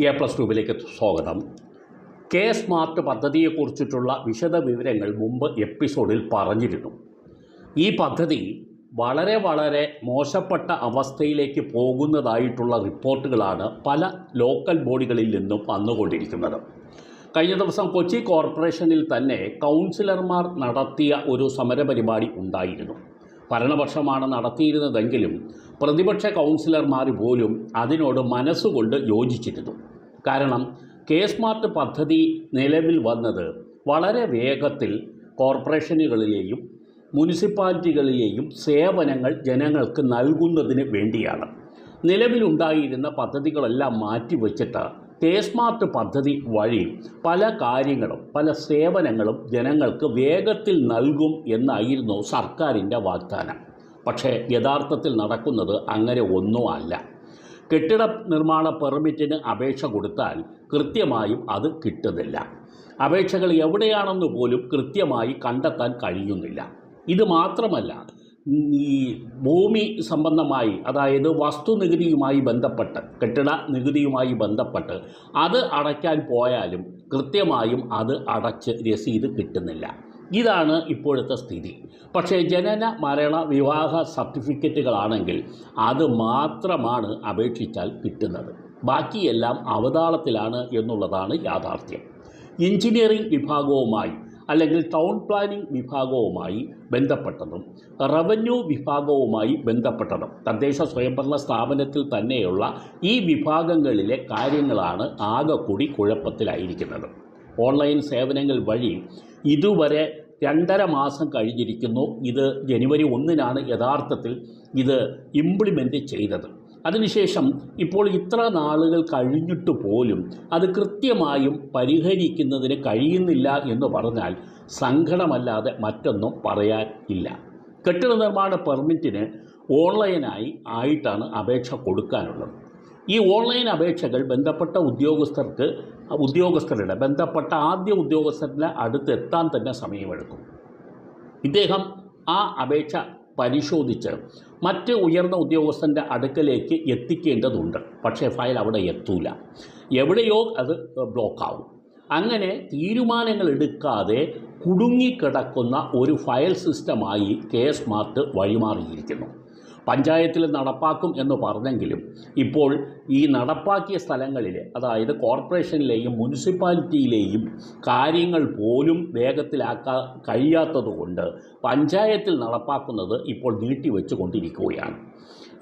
A plus ട്യൂബിലേക്ക് സ്വാഗതം. K smart പദ്ധതിയെക്കുറിച്ചിട്ടുള്ള വിശദ വിവരങ്ങൾ മുമ്പ് എപ്പിസോഡിൽ പറഞ്ഞിരുന്നു. ഈ പദ്ധതി വളരെ വളരെ മോശപ്പെട്ട അവസ്ഥയിലേക്ക് പോകുന്നതായിട്ടുള്ള റിപ്പോർട്ടുകളാണ് പല ലോക്കൽ ബോഡികളിൽ നിന്നും വന്നുകൊണ്ടിരിക്കുന്നത്. കഴിഞ്ഞ ദിവസം കൊച്ചി കോർപ്പറേഷനിൽ തന്നെ കൗൺസിലർമാർ നടത്തിയ ഒരു സമരപരിപാടി ഉണ്ടായിരുന്നു. ഭരണപക്ഷമാണ് നടത്തിയിരുന്നതെങ്കിലും പ്രതിപക്ഷ കൗൺസിലർമാർ പോലും അതിനോട് മനസ്സുകൊണ്ട് യോജിച്ചിരുന്നു. കാരണം കെ സ്മാർട്ട് പദ്ധതി നിലവിൽ വന്നത് വളരെ വേഗത്തിൽ കോർപ്പറേഷനുകളിലെയും മുനിസിപ്പാലിറ്റികളിലെയും സേവനങ്ങൾ ജനങ്ങൾക്ക് നൽകുന്നതിന് വേണ്ടിയാണ്. നിലവിലുണ്ടായിരുന്ന പദ്ധതികളെല്ലാം മാറ്റിവെച്ചിട്ട് സ്മാർട്ട് പദ്ധതി വഴി പല കാര്യങ്ങളും പല സേവനങ്ങളും ജനങ്ങൾക്ക് വേഗത്തിൽ നൽകും എന്നായിരുന്നു സർക്കാരിന്റെ വാഗ്ദാനം. പക്ഷേ യഥാർത്ഥത്തിൽ നടക്കുന്നത് അങ്ങനെ ഒന്നും അല്ല. കെട്ടിട നിർമ്മാണ പെർമിറ്റിന് അപേക്ഷ കൊടുത്താൽ കൃത്യമായും അത് കിട്ടുന്നില്ല. അപേക്ഷകൾ എവിടെയാണെന്ന് പോലും കൃത്യമായി കണ്ടെത്താൻ കഴിയുന്നില്ല. ഇത് മാത്രമല്ല ഈ ഭൂമി സംബന്ധമായി അതായത് വസ്തുനികുതിയുമായി ബന്ധപ്പെട്ട് കെട്ടിട നികുതിയുമായി ബന്ധപ്പെട്ട് അത് അടയ്ക്കാൻ പോയാലും കൃത്യമായും അത് അടച്ച് രസീത് കിട്ടുന്നില്ല. ഇതാണ് ഇപ്പോഴത്തെ സ്ഥിതി. പക്ഷേ ജനന മരണ വിവാഹ സർട്ടിഫിക്കറ്റുകളാണെങ്കിൽ അത് മാത്രമാണ് അപേക്ഷിച്ചാൽ കിട്ടുന്നത്. ബാക്കിയെല്ലാം അവതാളത്തിലാണ് എന്നുള്ളതാണ് യാഥാർത്ഥ്യം. എഞ്ചിനീയറിംഗ് വിഭാഗവുമായി അല്ലെങ്കിൽ ടൗൺ പ്ലാനിംഗ് വിഭാഗവുമായി ബന്ധപ്പെട്ടതും റവന്യൂ വിഭാഗവുമായി ബന്ധപ്പെട്ടതും തദ്ദേശ സ്വയംഭരണ സ്ഥാപനത്തിൽ തന്നെയുള്ള ഈ വിഭാഗങ്ങളിലെ കാര്യങ്ങളാണ് ആകെ കൂടി കുഴപ്പത്തിലായിരിക്കുന്നത്. ഓൺലൈൻ സേവനങ്ങൾ വഴി ഇതുവരെ രണ്ടര മാസം കഴിഞ്ഞിരിക്കുന്നു. ഇത് ജനുവരി ഒന്നിനാണ് യഥാർത്ഥത്തിൽ ഇത് ഇംപ്ലിമെന്റ് ചെയ്തത്. അതിനുശേഷം ഇപ്പോൾ ഇത്ര നാളുകൾ കഴിഞ്ഞിട്ട് പോലും അത് കൃത്യമായും പരിഹരിക്കുന്നതിന് കഴിയുന്നില്ല എന്ന് പറഞ്ഞാൽ സങ്കടമല്ലാതെ മറ്റൊന്നും പറയാൻ ഇല്ല. കെട്ടിട നിർമ്മാണ പെർമിറ്റിന് ഓൺലൈനായി ആയിട്ടാണ് അപേക്ഷ കൊടുക്കാനുള്ളത്. ഈ ഓൺലൈൻ അപേക്ഷകൾ ബന്ധപ്പെട്ട ഉദ്യോഗസ്ഥർക്ക് ഉദ്യോഗസ്ഥരുടെ ബന്ധപ്പെട്ട ആദ്യ ഉദ്യോഗസ്ഥരുടെ അടുത്തെത്താൻ തന്നെ സമയമെടുക്കും. ഇദ്ദേഹം ആ അപേക്ഷ പരിശോധിച്ച് മറ്റ് ഉയർന്ന ഉദ്യോഗസ്ഥന്റെ അടുക്കലേക്ക് എത്തിക്കേണ്ടതുണ്ട്. പക്ഷേ ഫയൽ അവിടെ എത്തൂല. എവിടെയോ അത് ബ്ലോക്കാവും. അങ്ങനെ തീരുമാനങ്ങൾ എടുക്കാതെ കുടുങ്ങിക്കിടക്കുന്ന ഒരു ഫയൽ സിസ്റ്റമായി കെ സ്മാർട്ട് വഴിമാറിയിരിക്കുന്നു. പഞ്ചായത്തിൽ നടപ്പാക്കും എന്ന് പറഞ്ഞെങ്കിലും ഇപ്പോൾ ഈ നടപ്പാക്കിയ സ്ഥലങ്ങളിൽ അതായത് കോർപ്പറേഷനിലെയും മുനിസിപ്പാലിറ്റിയിലെയും കാര്യങ്ങൾ പോലും വേഗത്തിലാക്കാൻ കഴിയാത്തതുകൊണ്ട് പഞ്ചായത്തിൽ നടപ്പാക്കുന്നത് ഇപ്പോൾ നീട്ടിവെച്ചു കൊണ്ടിരിക്കുകയാണ്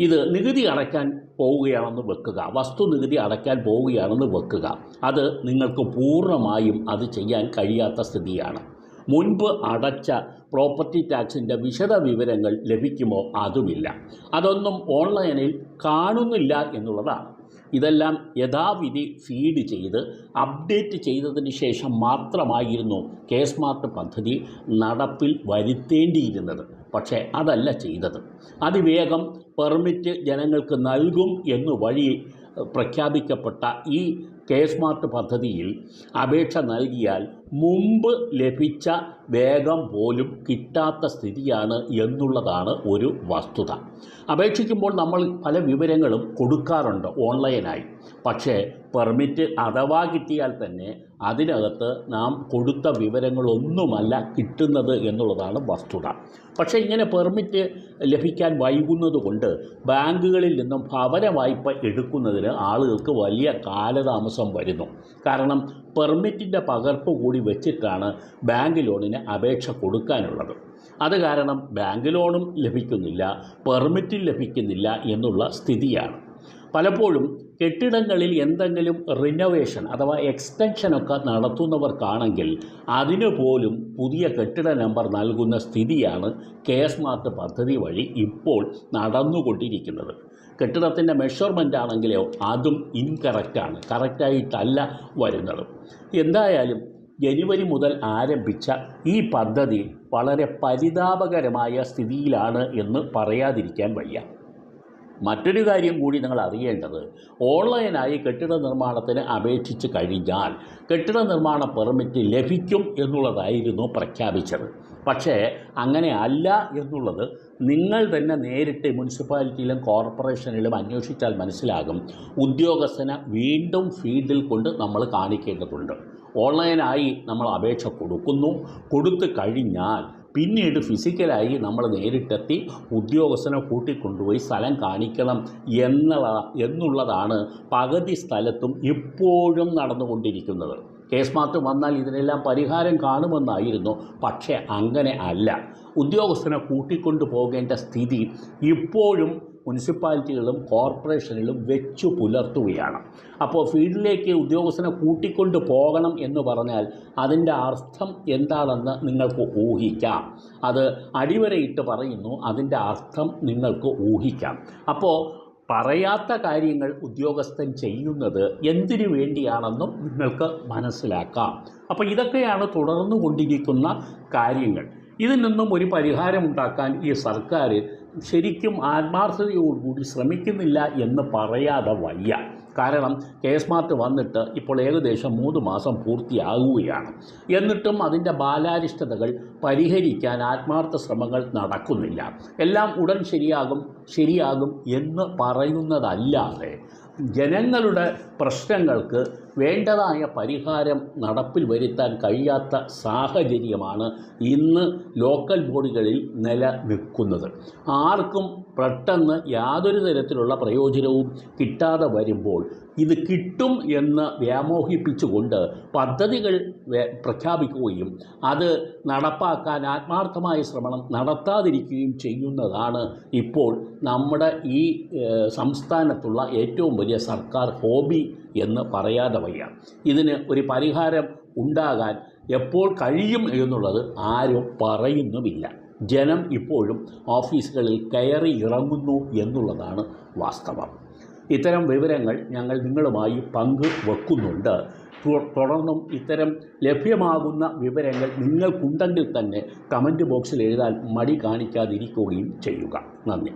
ഇത് നികുതി അടയ്ക്കാൻ പോവുകയാണെന്ന് വെക്കുക വസ്തു നികുതി അടയ്ക്കാൻ പോവുകയാണെന്ന് വെക്കുക അത് നിങ്ങൾക്ക് പൂർണമായും അത് ചെയ്യാൻ കഴിയാത്ത സ്ഥിതിയാണ്. മുൻപ് അടച്ച പ്രോപ്പർട്ടി ടാക്സിന്റെ വിശദ വിവരങ്ങൾ ലഭിക്കുമോ അതുമില്ല. അതൊന്നും ഓൺലൈനിൽ കാണുന്നില്ല എന്നുള്ളതാണ്. ഇതെല്ലാം യഥാവിധി ഫീഡ് ചെയ്ത് അപ്ഡേറ്റ് ചെയ്തതിന് ശേഷം മാത്രമായിരുന്നു കെ സ്മാർട്ട് പദ്ധതി നടപ്പിൽ വരുത്തേണ്ടിയിരുന്നത്. പക്ഷേ അതല്ല ചെയ്തത്. അതിവേഗം പെർമിറ്റ് ജനങ്ങൾക്ക് നൽകും എന്ന് വഴി പ്രഖ്യാപിക്കപ്പെട്ട ഈ കെ സ്മാർട്ട് പദ്ധതിയിൽ അപേക്ഷ നൽകിയാൽ മുമ്പ് ലഭിച്ച വേഗം പോലും കിട്ടാത്ത സ്ഥിതിയാണ് എന്നുള്ളതാണ് ഒരു വസ്തുത. അപേക്ഷിക്കുമ്പോൾ നമ്മൾ പല വിവരങ്ങളും കൊടുക്കാറുണ്ട് ഓൺലൈനായി. പക്ഷേ പെർമിറ്റ് അഥവാ കിട്ടിയാൽ തന്നെ അതിനകത്ത് നാം കൊടുത്ത വിവരങ്ങളൊന്നുമല്ല കിട്ടുന്നത് എന്നുള്ളതാണ് വസ്തുത. പക്ഷേ ഇങ്ങനെ പെർമിറ്റ് ലഭിക്കാൻ വൈകുന്നത് കൊണ്ട് ബാങ്കുകളിൽ നിന്നും ഭവന വായ്പ എടുക്കുന്നതിന് ആളുകൾക്ക് വലിയ കാലതാമസം വരുന്നു. കാരണം പെർമിറ്റിന്റെ പകർപ്പ് കൂടി വെച്ചിട്ടാണ് ബാങ്ക് ലോണിന് അപേക്ഷ കൊടുക്കാനുള്ളത്. അത് കാരണം ബാങ്ക് ലോണും ലഭിക്കുന്നില്ല പെർമിറ്റും ലഭിക്കുന്നില്ല എന്നുള്ള സ്ഥിതിയാണ്. പലപ്പോഴും കെട്ടിടങ്ങളിൽ എന്തെങ്കിലും റിനോവേഷൻ അഥവാ എക്സ്റ്റൻഷനൊക്കെ നടത്തുന്നവർക്കാണെങ്കിൽ അതിനു പോലും പുതിയ കെട്ടിട നമ്പർ നൽകുന്ന സ്ഥിതിയാണ് കെ സ്മാർട്ട് പദ്ധതി വഴി ഇപ്പോൾ നടന്നുകൊണ്ടിരിക്കുന്നത്. കെട്ടിടത്തിന്റെ മെഷർമെന്റ് ആണെങ്കിലോ അതും ഇൻകറക്റ്റാണ് കറക്റ്റായിട്ടല്ല വരുന്നത്. എന്തായാലും ജനുവരി മുതൽ ആരംഭിച്ച ഈ പദ്ധതി വളരെ പരിതാപകരമായ സ്ഥിതിയിലാണ് എന്ന് പറയാതിരിക്കാൻ വയ്യ. മറ്റൊരു കാര്യം കൂടി നിങ്ങൾ അറിയേണ്ടത് ഓൺലൈനായി കെട്ടിട നിർമ്മാണത്തിന് അപേക്ഷിച്ച് കഴിഞ്ഞാൽ കെട്ടിട നിർമ്മാണ പെർമിറ്റ് ലഭിക്കും എന്നുള്ളതായിരുന്നു പ്രഖ്യാപിച്ചത്. പക്ഷേ അങ്ങനെ അല്ല എന്നുള്ളത് നിങ്ങൾ തന്നെ നേരിട്ട് മുനിസിപ്പാലിറ്റിയിലും കോർപ്പറേഷനിലും അന്വേഷിച്ചാൽ മനസ്സിലാകും. ഉദ്യോഗസ്ഥനെ വീണ്ടും ഫീൽഡിൽ കൊണ്ട് നമ്മൾ കാണിക്കേണ്ടതുണ്ട്. ഓൺലൈനായി നമ്മൾ അപേക്ഷ കൊടുക്കുന്നു. കൊടുത്തു കഴിഞ്ഞാൽ പിന്നീട് ഫിസിക്കലായി നമ്മൾ നേരിട്ടെത്തി ഉദ്യോഗസ്ഥനെ കൂട്ടിക്കൊണ്ടുപോയി സ്ഥലം കാണിക്കണം എന്നുള്ള എന്നുള്ളതാണ് പകുതി സ്ഥലത്തും ഇപ്പോഴും നടന്നുകൊണ്ടിരിക്കുന്നത്. കേസ് മാത്രം വന്നാൽ ഇതിനെല്ലാം പരിഹാരം കാണുമെന്നായിരുന്നു പക്ഷേ അങ്ങനെ അല്ല. ഉദ്യോഗസ്ഥനെ കൂട്ടിക്കൊണ്ടു പോകേണ്ട സ്ഥിതി ഇപ്പോഴും മുനിസിപ്പാലിറ്റികളും കോർപ്പറേഷനിലും വെച്ചു പുലർത്തുകയാണ്. അപ്പോൾ ഫീൽഡിലേക്ക് ഉദ്യോഗസ്ഥനെ കൂട്ടിക്കൊണ്ട് പോകണം എന്ന് പറഞ്ഞാൽ അതിന്റെ അർത്ഥം എന്താണെന്ന് നിങ്ങൾക്ക് ഊഹിക്കാം. അത് അടിവരയിട്ട് പറയുന്നു അതിന്റെ അർത്ഥം നിങ്ങൾക്ക് ഊഹിക്കാം. അപ്പോൾ പറയാത്ത കാര്യങ്ങൾ ഉദ്യോഗസ്ഥൻ ചെയ്യുന്നത് എന്തിനു വേണ്ടിയാണെന്നും നിങ്ങൾക്ക് മനസ്സിലാക്കാം. അപ്പോൾ ഇതൊക്കെയാണ് തുടർന്നു കൊണ്ടിരിക്കുന്ന കാര്യങ്ങൾ. ഇതിൽ നിന്നും ഒരു പരിഹാരമുണ്ടാക്കാൻ ഈ സർക്കാർ ശരിക്കും ആത്മാർത്ഥതയോടുകൂടി ശ്രമിക്കുന്നില്ല എന്ന് പറയാതെ വയ്യ. കാരണം കെ സ്മാർട്ട് വന്നിട്ട് ഇപ്പോൾ ഏകദേശം മൂന്ന് മാസം പൂർത്തിയാകുകയാണ് എന്നിട്ടും അതിന്റെ ബാലാരിഷ്ടതകൾ പരിഹരിക്കാൻ ആത്മാർത്ഥ ശ്രമങ്ങൾ നടക്കുന്നില്ല. എല്ലാം ഉടൻ ശരിയാകും ശരിയാകും എന്ന് പറയുന്നതല്ലാതെ ജനങ്ങളുടെ പ്രശ്നങ്ങൾക്ക് വേണ്ടതായ പരിഹാരം നടപ്പിൽ വരുത്താൻ കഴിയാത്ത സാഹചര്യമാണ് ഇന്ന് ലോക്കൽ ബോഡികളിൽ നിലനിൽക്കുന്നത്. ആർക്കും പെട്ടെന്ന് യാതൊരു തരത്തിലുള്ള പ്രയോജനവും കിട്ടാതെ വരുമ്പോൾ ഇത് കിട്ടും എന്ന് വ്യാമോഹിപ്പിച്ചുകൊണ്ട് പദ്ധതികൾ പ്രഖ്യാപിക്കുകയും അത് നടപ്പാക്കാൻ ആത്മാർത്ഥമായ ശ്രമണം നടത്താതിരിക്കുകയും ചെയ്യുന്നതാണ് ഇപ്പോൾ നമ്മുടെ ഈ സംസ്ഥാനത്തുള്ള ഏറ്റവും വലിയ സർക്കാർ ഹോബി എന്ന് പറയാതെ വയ്യ. ഇതിന് ഒരു പരിഹാരം ഉണ്ടാകാൻ എപ്പോൾ കഴിയും എന്നുള്ളത് ആരും പറയുന്നുമില്ല. ജനം ഇപ്പോഴും ഓഫീസുകളിൽ കയറി ഇറങ്ങുന്നു എന്നുള്ളതാണ് വാസ്തവം. ഇത്തരം വിവരങ്ങൾ ഞങ്ങൾ നിങ്ങളുമായി പങ്കുവെക്കുന്നുണ്ട്. വെക്കുന്നുണ്ട് തുടർന്നും ഇത്തരം ലഭ്യമാകുന്ന വിവരങ്ങൾ നിങ്ങൾക്കുണ്ടെങ്കിൽ തന്നെ കമന്റ് ബോക്സിൽ എഴുതാൻ മടി കാണിക്കാതിരിക്കുകയും ചെയ്യുക. നന്ദി.